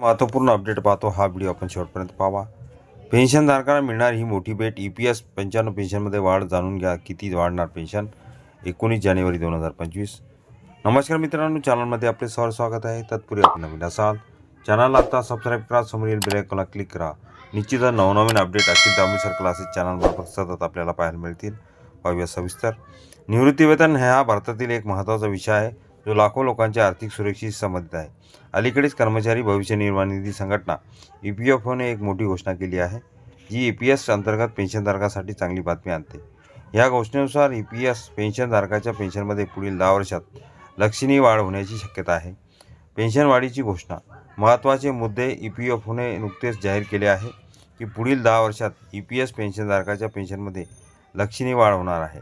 महत्त्वपूर्ण अपडेट पाहतो. हा व्हिडिओ आपण शेवटपर्यंत पाहावा. पेन्शनधारकांना मिळणार ही मोठी भेट. ई पी एस पंच्याण्णव पेन्शनमध्ये वाढ जाणून घ्या. किती वाढणार पेन्शन? एकोणीस जानेवारी दोन हजार पंचवीस. नमस्कार मित्रांनो. चॅनलमध्ये आपले सर स्वागत आहे. तत्पूर्वी आपण नवीन असाल चॅनलला आता सबस्क्राईब करा. समोर येईल बेलायकॉनला क्लिक करा. निश्चितच नवनवीन अपडेट अखिल दामोदर क्लासेस चॅनलमार्फत सतत आपल्याला पाहायला मिळतील. पाहूया सविस्तर. निवृत्तीवेतन हा भारतातील एक महत्त्वाचा विषय आहे. जो लाखो लोकांच्या आर्थिक सुरक्षेशी संबंधित आहे. अलीकडेच कर्मचारी भविष्य निर्वाह निधी संघटना ई पी एफ ओने एक मोठी घोषणा केली आहे जी ई पी एस अंतर्गत पेन्शनधारकासाठी चांगली बातमी आणते. या घोषणेनुसार ई पी एस पेन्शनधारकाच्या पेन्शनमध्ये पुढील दहा वर्षात लक्षणीय वाढ होण्याची शक्यता आहे. पेन्शनवाढीची घोषणा. महत्त्वाचे मुद्दे ई पी एफ ओने नुकतेच जाहीर केले आहे की पुढील दहा वर्षात ई पी एस पेन्शनधारकाच्या पेन्शनमध्ये लक्षणीय वाढ होणार आहे.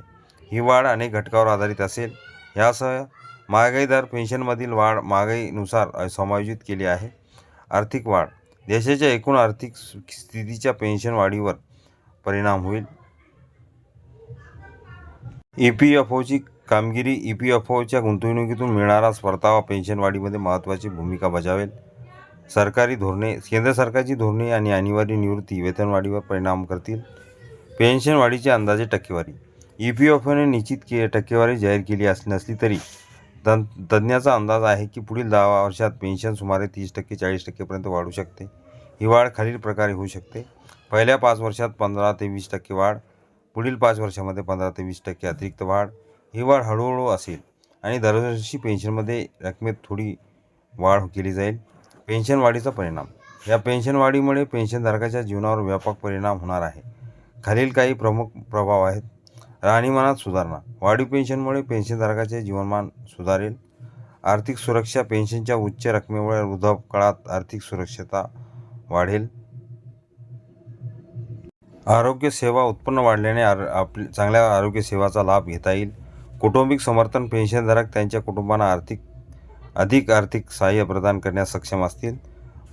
ही वाढ अनेक घटकावर आधारित असेल. यासह महागाई दर पेन्शनमधील वाढ महागाईनुसार समायोजित केली आहे. आर्थिक वाढ. देशाच्या एकूण आर्थिक सु- स्थितीच्या पेन्शन वाढीवर परिणाम होईल. ई पी एफ ओची कामगिरी ई पी एफ ओच्या गुंतवणुकीतून मिळणारा परतावा पेन्शन वाढीमध्ये महत्त्वाची भूमिका बजावेल. सरकारी धोरणे केंद्र सरकारची धोरणे आणि अनिवार्य निवृत्ती वेतनवाढीवर परिणाम करतील. पेन्शन वाढीची अंदाजे टक्केवारी. ई पी एफ ओने निश्चित के टक्केवारी जाहीर केली असली नसली तरी तं तज्ज्ञाचा अंदाज आहे की पुढील दहा वर्षात पेन्शन सुमारे तीस टक्के चाळीस टक्केपर्यंत वाढू शकते. ही वाढ खालील प्रकारे होऊ शकते. पहिल्या पाच वर्षात पंधरा ते वीस टक्के वाढ पुढील पाच वर्षामध्ये पंधरा ते वीस टक्के अतिरिक्त वाढ ही वाढ हळूहळू असेल आणि दरवर्षी पेन्शनमध्ये रकमेत थोडी वाढ केली जाईल. पेन्शन वाढीचा परिणाम. या पेन्शन वाढीमुळे पेन्शनधारकाच्या जीवनावर व्यापक परिणाम होणार आहे. खालील काही प्रमुख प्रभाव आहेत. राहणीमानात सुधारणा. वाढीव पेन्शनमुळे पेन्शनधारकाचे जीवनमान सुधारेल. आर्थिक सुरक्षा पेन्शनच्या उच्च रकमेमुळे वृद्धापकाळात आर्थिक सुरक्षता वाढेल. आरोग्य सेवा उत्पन्न वाढल्याने आर आपल्या चांगल्या आरोग्य सेवाचा लाभ घेता येईल. कौटुंबिक समर्थन पेन्शनधारक त्यांच्या कुटुंबांना आर्थिक अधिक आर्थिक सहाय्य प्रदान करण्यास सक्षम असतील.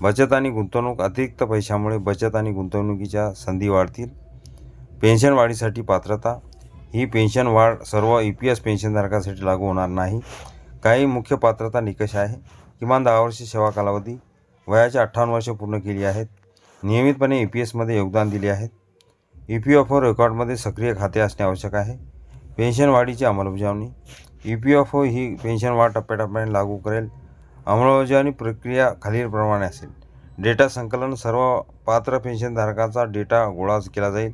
बचत आणि गुंतवणूक अतिरिक्त पैशामुळे बचत आणि गुंतवणुकीच्या संधी वाढतील. पेन्शन वाढीसाठी पात्रता ही पेन्शन वाढ सर्व ई पी एस पेन्शनधारकासाठी लागू होणार नाही. काही मुख्य पात्रता निकष आहे. किमान दहा वर्षे सेवा कालावधी वयाच्या अठ्ठावन्न वर्षे पूर्ण केली आहेत. नियमितपणे ई पी एसमध्ये योगदान दिले आहेत. ई पी एफ ओ रेकॉर्डमध्ये सक्रिय खाते असणे आवश्यक आहे. पेन्शन वाढीची अंमलबजावणी. ई पी एफ ओ ही पेन्शन वाढ टप्प्याटप्प्याने लागू करेल. अंमलबजावणी प्रक्रिया खालीलप्रमाणे असेल. डेटा संकलन सर्व पात्र पेन्शनधारकाचा डेटा गोळा केला जाईल.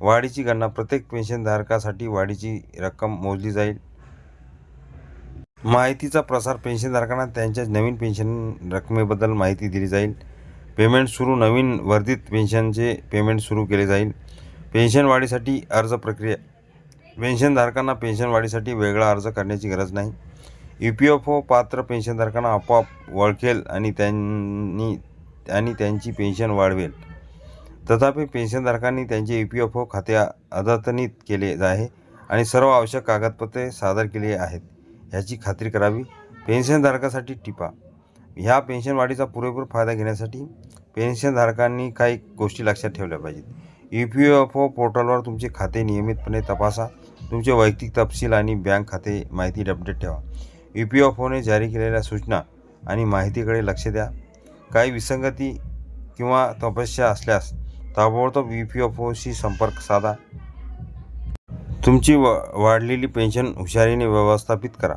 वाढीची गणना प्रत्येक पेन्शनधारकासाठी वाढीची रक्कम मोजली जाईल. माहितीचा प्रसार पेन्शनधारकांना त्यांच्या नवीन पेन्शन रकमेबद्दल माहिती दिली जाईल. पेमेंट सुरू नवीन वर्धित पेन्शनचे पेमेंट सुरू केले जाईल. पेन्शन वाढीसाठी अर्ज प्रक्रिया पेन्शनधारकांना पेन्शन वाढीसाठी वेगळा अर्ज करण्याची गरज नाही. ई पी एफ ओ पात्र पेन्शनधारकांना आपोआप ओळखेल आणि त्यांनी आणि त्यांची पेन्शन वाढवेल. तथापि पेन्शनधारकांनी त्यांचे ई पी एफ ओ खाते अद्यतनित केले आहे आणि सर्व आवश्यक कागदपत्रे सादर केली आहेत. ह्याची खात्री करावी. पेन्शनधारकासाठी टिपा. ह्या पेन्शन वाढीचा पुरेपूर फायदा घेण्यासाठी पेन्शनधारकांनी काही गोष्टी लक्षात ठेवल्या पाहिजेत. ई पी एफ ओ पोर्टलवर तुमचे खाते नियमितपणे तपासा. तुमचे वैयक्तिक तपशील आणि बँक खाते माहिती अपडेट ठेवा. ई पी एफ ओने जारी केलेल्या सूचना आणि माहितीकडे लक्ष द्या. काही विसंगती किंवा तपस्या असल्यास ताबडतोब ई पी एफ ओशी संपर्क साधा. तुमची व वाढलेली पेन्शन हुशारीने व्यवस्थापित करा.